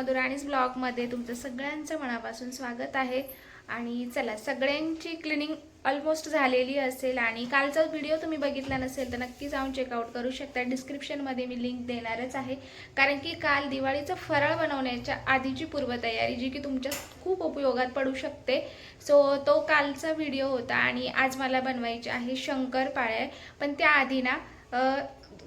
मधुराणीज ब्लॉगमध्ये तुमचं सगळ्यांचं मनापासून स्वागत आहे. आणि चला सगळ्यांची क्लिनिंग ऑलमोस्ट झालेली असेल आणि कालचा व्हिडिओ तुम्ही बघितला नसेल तर नक्की जाऊन चेकआउट करू शकता. डिस्क्रिप्शनमध्ये मी लिंक देणारच आहे. कारण की काल दिवाळीचं फराळ बनवण्याच्या आधीची पूर्वतयारी जी की तुमच्या खूप उपयोगात पडू शकते. सो तो कालचा व्हिडिओ होता आणि आज मला बनवायचे आहे शंकरपाळ्या पण त्याआधी ना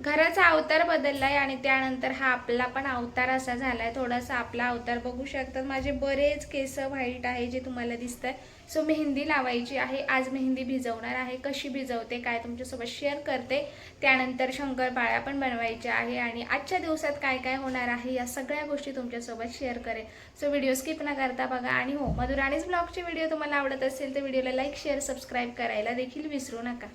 घराचा अवतार बदललाय आणि त्यानंतर हा आपला पण अवतार असा झाला आहे थोडासा आपला अवतार बघू शकतात. माझे बरेच केस व्हाईट आहे जे तुम्हाला दिसत आहे सो मेहंदी लावायची आहे. आज मेहंदी भिजवणार आहे. कशी भिजवते काय तुमच्यासोबत शेअर करते. त्यानंतर शंकरपाळ्या पण बनवायच्या आहे आणि आजच्या दिवसात काय काय होणार आहे या सगळ्या गोष्टी तुमच्यासोबत शेअर करेल सो व्हिडिओ स्किप न करता बघा आणि हो मधुराणीच ब्लॉगचे व्हिडिओ तुम्हाला आवडत असेल तर व्हिडिओला लाईक शेअर सबस्क्राईब करायला देखील विसरू नका.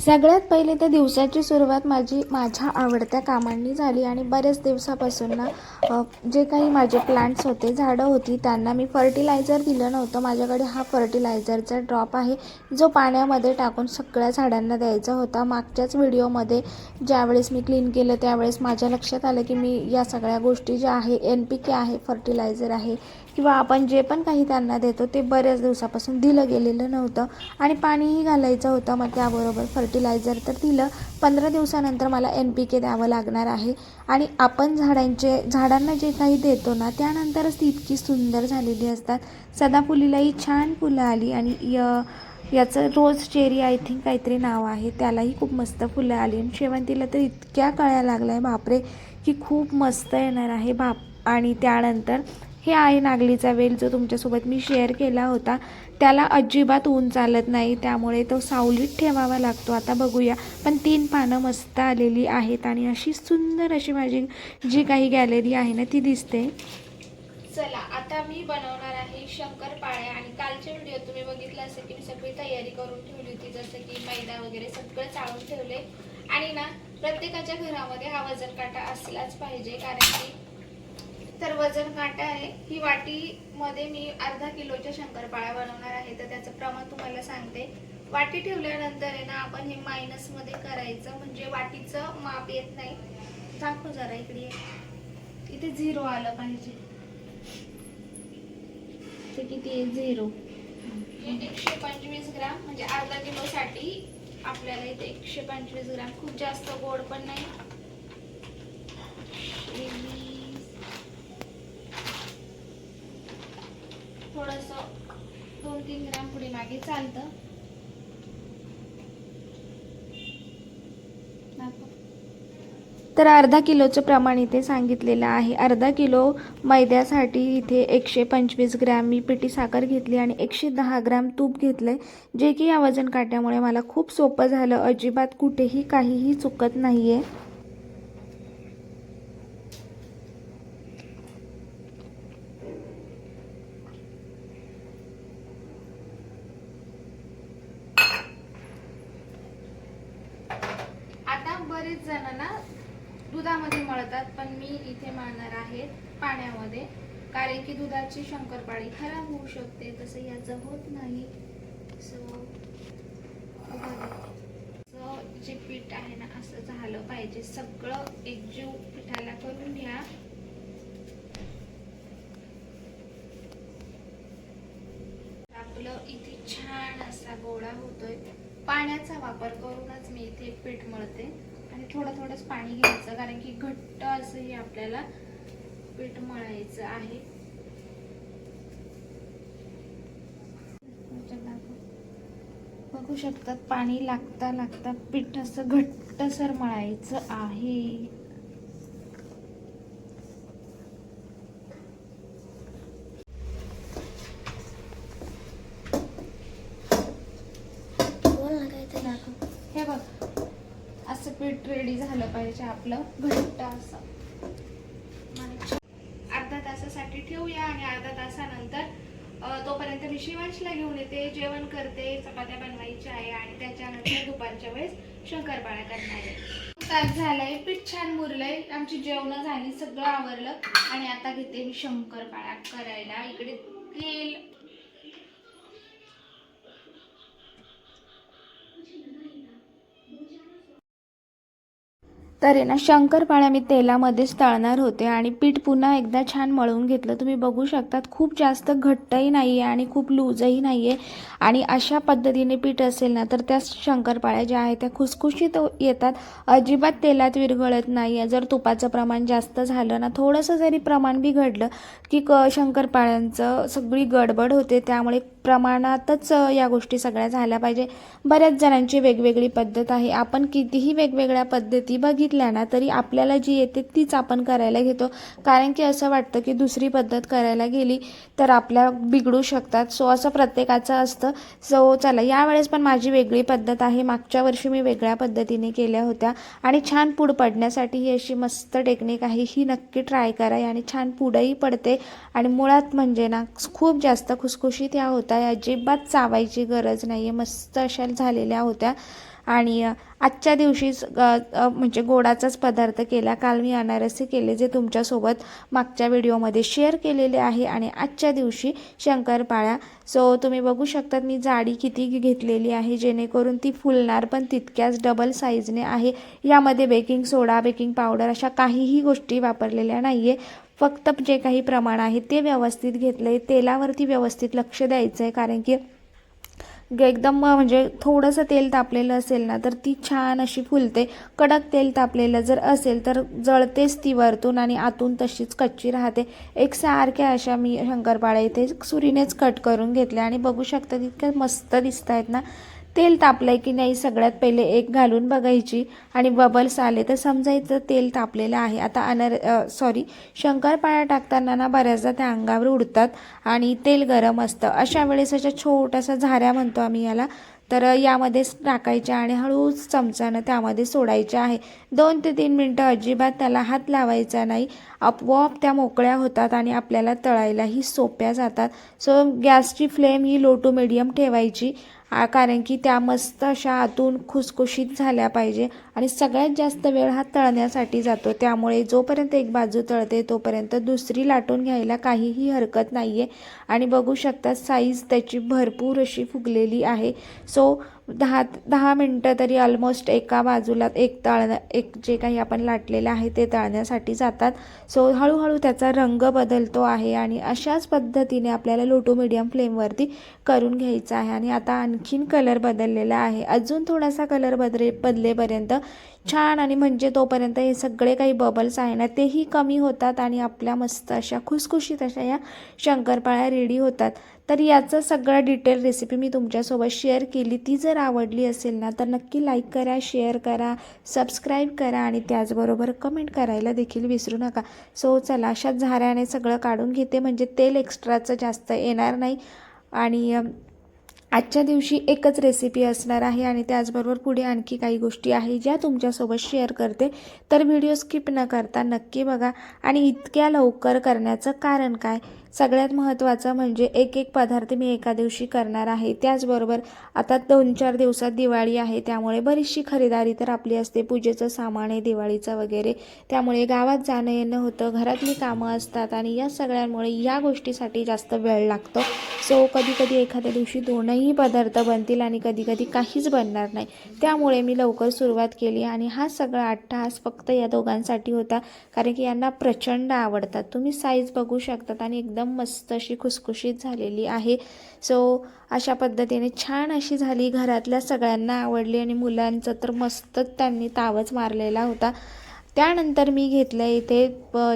सगळ्यात पहिले तर दिवसाची सुरुवात माझी माझ्या आवडत्या कामांनी झाली आणि बऱ्याच दिवसापासून ना जे काही माझे प्लांट्स होते झाडं होती त्यांना मी फर्टिलायझर दिलं नव्हतं. माझ्याकडे हा फर्टिलायझरचा ड्रॉप आहे जो पाण्यामध्ये टाकून सगळ्या झाडांना द्यायचा होता. मागच्याच व्हिडिओमध्ये ज्यावेळेस मी क्लीन केलं त्यावेळेस माझ्या लक्षात आलं की मी या सगळ्या गोष्टी ज्या आहे एन पी के आहे फर्टिलायझर आहे किंवा आपण जे पण काही त्यांना देतो ते बऱ्याच दिवसापासून दिलं गेलेलं नव्हतं. आणि पाणीही घालायचं होतं मग त्याबरोबर फर्टिलायझर तर दिलं. पंधरा दिवसानंतर मला एन पी के द्यावं लागणार आहे. आणि आपण झाडांचे झाडांना जे काही देतो ना त्यानंतरच ती इतकी सुंदर झालेली असतात. सदाफुलीलाही छान फुलं आली आणि य याचं रोज चेरी आय थिंक काहीतरी नाव आहे त्यालाही खूप मस्त फुलं आली. आणि शेवंतीला तर इतक्या कळ्या लागल्या आहे बापरे की खूप मस्त येणार आहे बाप. आणि त्यानंतर हे आहे नागलीचा वेल जो तुमच्यासोबत मी शेअर केला होता. त्याला अजिबात ऊन चालत नाही त्यामुळे तो सावलीत ठेवावा लागतो. आता बघूया. पण तीन पानं मस्त आलेली आहेत आणि अशी सुंदर अशी माझी जी काही गॅलरी आहे ना ती दिसते. चला आता मी बनवणार आहे शंकरपाळ्या आणि कालचे व्हिडिओ तुम्ही बघितलं असेल की मी सगळी तयारी करून ठेवली होती जसं की मैदा वगैरे सगळं चाळून ठेवले. आणि ना प्रत्येकाच्या घरामध्ये हा वजन काटा असलाच पाहिजे कारण की तर वजन काटा आहे. ही वाटीमध्ये मी अर्धा किलोच्या शंकरपाळ्या बनवणार आहे. तर त्याचं प्रमाण तुम्हाला सांगते. वाटी ठेवल्यानंतर आहे ना आपण हे मायनसमध्ये करायचं. म्हणजे वाटीचं माप येत नाही. दाखव जरा इकडे. इथे झिरो आलं पाहिजे. ते किती आहे? झिरो एकशे पंचवीस ग्राम म्हणजे अर्धा किलो साठी आपल्याला इथे एकशे पंचवीस ग्राम. खूप जास्त गोड पण नाही. थोडस दोन तीन ग्राम पुढे मागे चालतं. तर अर्धा किलोचं प्रमाण इथे सांगितलेलं आहे. अर्धा किलो मैद्यासाठी इथे एकशे पंचवीस ग्रॅम मी पिठी साखर घेतली आणि एकशे दहा ग्रॅम तूप घेतलं आहे जे की या वजन काट्यामुळे मला खूप सोपं झालं. अजिबात कुठेही काहीही चुकत नाही आहे आता बरेच जण ना दुधामध्ये मळतात पण मी इथे मळणार आहे पाण्यामध्ये. कारण की दुधाची शंकरपाळी खराब होऊ शकते तसं याचं होत नाही. सो सो जे पीठ आहे ना असं झालं पाहिजे. सगळं एकजीव पिठाला करून घ्या. आपलं इथे छान असा गोळा होतोय. पाण्याचा वापर करूनच मी इथे पीठ मळते. आणि थोडं थोडंच पाणी घ्यायचं कारण की घट्ट असं हे आपल्याला पीठ मळायचं आहे. बघू शकतात पाणी लागता लागता पीठ असं घट्टसर मळायचं आहे दाखव. हे बघ असं पीठ रेडी झालं पाहिजे आपलं. घट्ट असं. अर्धा तासासाठी ठेवूया आणि अर्धा तासानंतर तोपर्यंत मी शिवांशला घेऊन येते. जेवण करते चपात्या बनवायच्या आहे आणि त्याच्यानंतर दुपारच्या वेळेस शंकरपाळ्या करणार आहे. तास झालाय पीठ छान मुरलंय. आमची जेवण झाली सगळं आवरलं. आणि आता घेते मी शंकरपाळ्या करायला. इकडे तेल तर आहे ना शंकरपाळ्या मी तेलामध्येच तळणार होते आणि पीठ पुन्हा एकदा छान मळून घेतलं. तुम्ही बघू शकतात खूप जास्त घट्टही नाही आहे आणि खूप लूजही नाही आहे आणि अशा पद्धतीने पीठ असेल ना तर त्या शंकरपाळ्या ज्या आहेत त्या खुसखुशीत येतात. अजिबात तेलात विरघळत नाही आहे जर तुपाचं प्रमाण जास्त झालं ना थोडंसं जरी प्रमाण बिघडलं की क शंकरपाळ्यांचं सगळी गडबड होते त्यामुळे प्रमाणातच या गोष्टी सगळ्या झाल्या पाहिजे. बऱ्याच जणांची वेगवेगळी पद्धत आहे. आपण कितीही वेगवेगळ्या पद्धती बघितल्या ना तरी आपल्याला जी येते तीच आपण करायला घेतो. कारण की असं वाटतं की दुसरी पद्धत करायला गेली तर आपल्या बिघडू शकतात. सो असं प्रत्येकाचं असतं. सो चला यावेळेस पण माझी वेगळी पद्धत आहे. मागच्या वर्षी मी वेगळ्या पद्धतीने केल्या होत्या. आणि छान पूड पडण्यासाठी ही अशी मस्त टेक्निक आहे. ही नक्की ट्राय करा. आणि छान पुडही पडते. आणि मुळात म्हणजे ना खूप जास्त खुसखुशीत या होत्या. अजिबात चावायची गरज नाही आहे मस्त अशा झालेल्या होत्या. आणि आजच्या दिवशीच म्हणजे गोडाचाच पदार्थ केला. काल मी अनारसे केले जे तुमच्यासोबत मागच्या व्हिडिओमध्ये शेअर केलेले आहे. आणि आजच्या दिवशी शंकरपाळ्या सो तुम्ही बघू शकतात मी जाडी किती घेतलेली आहे. जेणेकरून ती फुलणार पण तितक्याच डबल साईजने आहे. यामध्ये बेकिंग सोडा बेकिंग पावडर अशा काहीही गोष्टी वापरलेल्या नाही आहे फक्त जे काही प्रमाण आहे ते व्यवस्थित घेतलं आहे तेलावरती व्यवस्थित लक्ष द्यायचं आहे कारण की ग- एकदम म्हणजे थोडंसं तेल तापलेलं असेल ना तर ती छान अशी फुलते. कडक तेल तापलेलं जर असेल तर जळतेच ती वरतून आणि आतून तशीच कच्ची राहते. एक सारख्या अशा मी शंकरपाळ्या इथे सुरीनेच कट करून घेतल्या आणि बघू शकता तितक्या मस्त दिसत आहेत ना. तेल तापलंय की नाही सगळ्यात पहिले एक घालून बघायची. आणि बबल्स आले तर समजायचं तेल तापलेलं आहे. आता अनर सॉरी शंकरपाळ्या टाकताना ना बऱ्याचदा त्या अंगावर उडतात आणि तेल गरम असतं. अशा वेळेस अशा छोटासा झाऱ्या म्हणतो आम्ही याला. तर यामध्येच टाकायच्या आणि हळूच चमचानं त्यामध्ये सोडायचे आहे. दोन ते तीन मिनटं अजिबात त्याला हात लावायचा नाही. आपोआप त्या मोकळ्या होतात आणि आपल्याला तळायलाही सोप्या जातात. सो गॅसची फ्लेम ही लो टू मिडियम ठेवायची. कारण की त्या मस्त अशा आतून खुसखुशीत झाल्या पाहिजे. आणि सगळ्यात जास्त वेळ हा तळण्यासाठी जातो. त्यामुळे जोपर्यंत एक बाजू तळते तोपर्यंत दुसरी लाटून घ्यायला काहीही हरकत नाही आहे आणि बघू शकता साईज त्याची भरपूर अशी फुगलेली आहे. सो दहा दहा मिनटं तरी ऑलमोस्ट एका बाजूला एक तळण्या एक जे काही आपण लाटलेलं आहे ते तळण्यासाठी जातात. सो हळूहळू त्याचा रंग बदलतो आहे आणि अशाच पद्धतीने आपल्याला लोटो मिडियम फ्लेमवरती करून घ्यायचं आहे. आणि आता आणखीन कलर बदललेला आहे. अजून थोडासा कलर बदले बदलेपर्यंत छान आणि म्हणजे तोपर्यंत हे सगळे काही बबल्स आहे ना तेही कमी होतात आणि आपल्या मस्त अशा खुसखुशीत अशा या शंकरपाळ्या रेडी होतात. तर याचं सगळं डिटेल रेसिपी मी तुमच्यासोबत शेअर केली. ती जर आवडली असेल ना तर नक्की लाईक करा शेअर करा सबस्क्राईब करा आणि त्याचबरोबर कमेंट करायला देखील विसरू नका. सो चला अशा झाऱ्याने सगळं काढून घेते. म्हणजे तेल एक्स्ट्राचं जास्त येणार नाही. आणि आजच्या दिवशी एकच रेसिपी असणार आहे आणि त्याचबरोबर पुढे आणखी काही गोष्टी आहे ज्या तुमच्यासोबत शेअर करते. तर व्हिडिओ स्किप न करता नक्की बघा आणि इतक्या लवकर करण्याचं कारण काय? सगळ्यात महत्त्वाचं म्हणजे एक एक पदार्थ मी एका दिवशी करणार आहे. त्याचबरोबर आता दोन चार दिवसात दिवाळी आहे त्यामुळे बरीचशी खरेदारी तर आपली असते. पूजेचं सामान आहे दिवाळीचं वगैरे. त्यामुळे गावात जाणं येणं होतं घरातली कामं असतात आणि या सगळ्यांमुळे या गोष्टीसाठी जास्त वेळ लागतो. सो कधी कधी एखाद्या दिवशी दोनही पदार्थ बनतील आणि कधी कधी काहीच बनणार नाही. त्यामुळे मी लवकर सुरुवात केली आणि हा सगळा अट्टहास फक्त या दोघांसाठी होता कारण की यांना प्रचंड आवडतात. तुम्ही साईज बघू शकतात आणि एकदम एकदम मस्त अशी खुसखुशीत झालेली आहे. सो अशा पद्धतीने छान अशी झाली. घरातल्या सगळ्यांना आवडली आणि मुलांचं तर मस्तच त्यांनी तावच मारलेला होता. त्यानंतर मी घेतलं इथे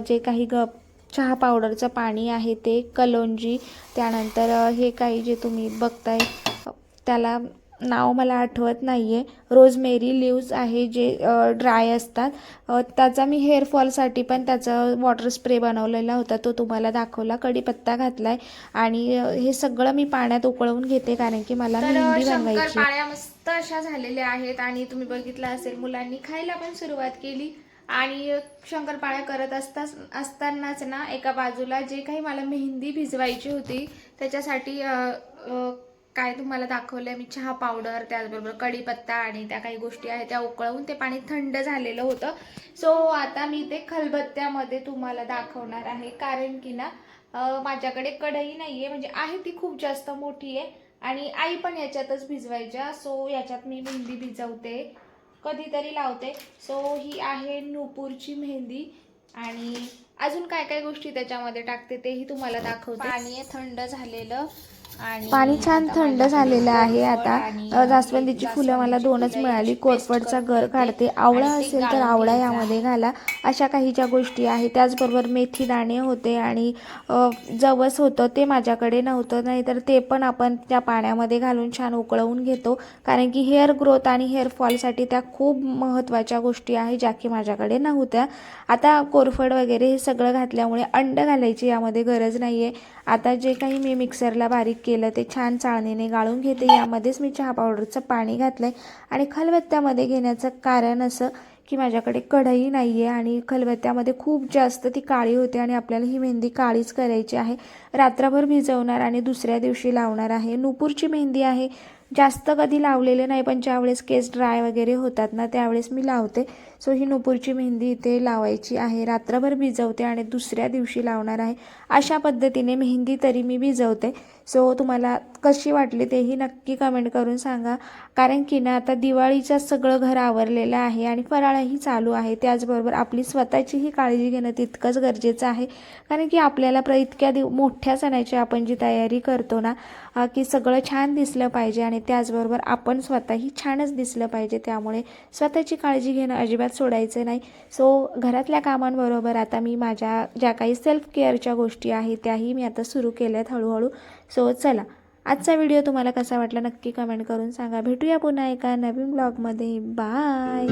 जे काही ग चहा पावडरचं पाणी आहे ते कलोंजी. त्यानंतर हे काही जे तुम्ही बघताय त्याला नाव मला आठवत नाही आहे रोजमेरी लिव्ज आहे जे ड्राय असतात. त्याचा मी हेअरफॉलसाठी पण त्याचा वॉटर स्प्रे बनवलेला होता. तो तुम्हाला दाखवला. कढीपत्ता घातला आहे आणि हे सगळं मी पाण्यात उकळवून घेते कारण की मला मेहंदी बनवायची मस्त अशा झालेल्या आहेत. आणि तुम्ही बघितलं असेल मुलांनी खायला पण सुरुवात केली. आणि शंकरपाळ्या करत असता असतानाच ना एका बाजूला जे काही मला मेहंदी भिजवायची होती त्याच्यासाठी काय तुम्हाला दाखवलंय? मी चहा पावडर त्याचबरोबर कढीपत्ता आणि त्या काही गोष्टी आहेत त्या उकळवून ते पाणी थंड झालेलं होतं. सो आता मी ते खलबत्त्यामध्ये तुम्हाला दाखवणार आहे. कारण की ना माझ्याकडे कढई नाहीये म्हणजे आहे ती खूप जास्त मोठी आहे आणि आई पण याच्यातच भिजवायच्या. सो याच्यात मी मेहंदी भिजवते कधीतरी लावते. सो ही आहे नूपूरची मेहंदी आणि अजून काय काय गोष्टी त्याच्यामध्ये टाकते तेही तुम्हाला दाखवते. पाणी थंड झालेलं. पाणी छान थंड झालेलं आहे आता. जास्वंदीची फुलं मला दोनच मिळाली. कोरफडचा गर ठेवते. काढते. आवळा असेल तर आवळा. यामध्ये घाला. अशा काही ज्या गोष्टी आहेत. त्याचबरोबर मेथी दाणे होते आणि जवस होतं ते माझ्याकडे नव्हतं. नाहीतर ते पण आपण त्या पाण्यामध्ये घालून छान उकळवून घेतो. कारण की हेअर ग्रोथ आणि हेअर फॉलसाठी त्या खूप महत्त्वाच्या गोष्टी आहेत ज्या की माझ्याकडे नव्हत्या. आता कोरफड वगैरे हे सगळं घातल्यामुळे अंड घालायची यामध्ये गरज नाही आहे आता जे काही मी मिक्सरला बारीक केलं ते छान चाळणीने गाळून घेते. यामध्येच मी चहा पावडरचं पाणी घातलं आहे आणि खलबत्त्यामध्ये घेण्याचं कारण असं की माझ्याकडे कढई नाही आहे आणि खलबत्त्यामध्ये खूप जास्त ती काळी होते आणि आपल्याला ही मेहंदी काळीच करायची आहे. रात्रभर भिजवणार आणि दुसऱ्या दिवशी लावणार आहे. नुपूरची मेहंदी आहे. जास्त कधी लावलेले नाही पण ज्यावेळेस केस ड्राय वगैरे होतात ना त्यावेळेस मी लावते. सो ही नुपूरची मेहंदी इथे लावायची आहे. रात्रभर भिजवते आणि दुसऱ्या दिवशी लावणार आहे. अशा पद्धतीने मेहंदी तरी मी भिजवते. सो तुम्हाला कशी वाटली तेही नक्की कमेंट करून सांगा. कारण की ना आता दिवाळीचं सगळं घर आवरलेलं आहे आणि फराळही चालू आहे. त्याचबरोबर आपली स्वतःचीही काळजी घेणं तितकंच गरजेचं आहे. कारण की आपल्याला प्र इतक्या दिव मोठ्या सणाची आपण जी तयारी करतो ना की सगळं छान दिसलं पाहिजे आणि त्याचबरोबर आपण स्वतःही छानच दिसलं पाहिजे. त्यामुळे स्वतःची काळजी घेणं अजिबात सोडायचं नाही. सो घरातल्या कामांबरोबर आता मी माझ्या ज्या काही सेल्फ केअरच्या गोष्टी आहेत त्याही मी आता सुरू केल्या आहेत हळूहळू. सो चला आजचा व्हिडिओ तुम्हाला कसा वाटला नक्की कमेंट करून सांगा. भेटूया पुन्हा एका नवीन ब्लॉगमध्ये बाय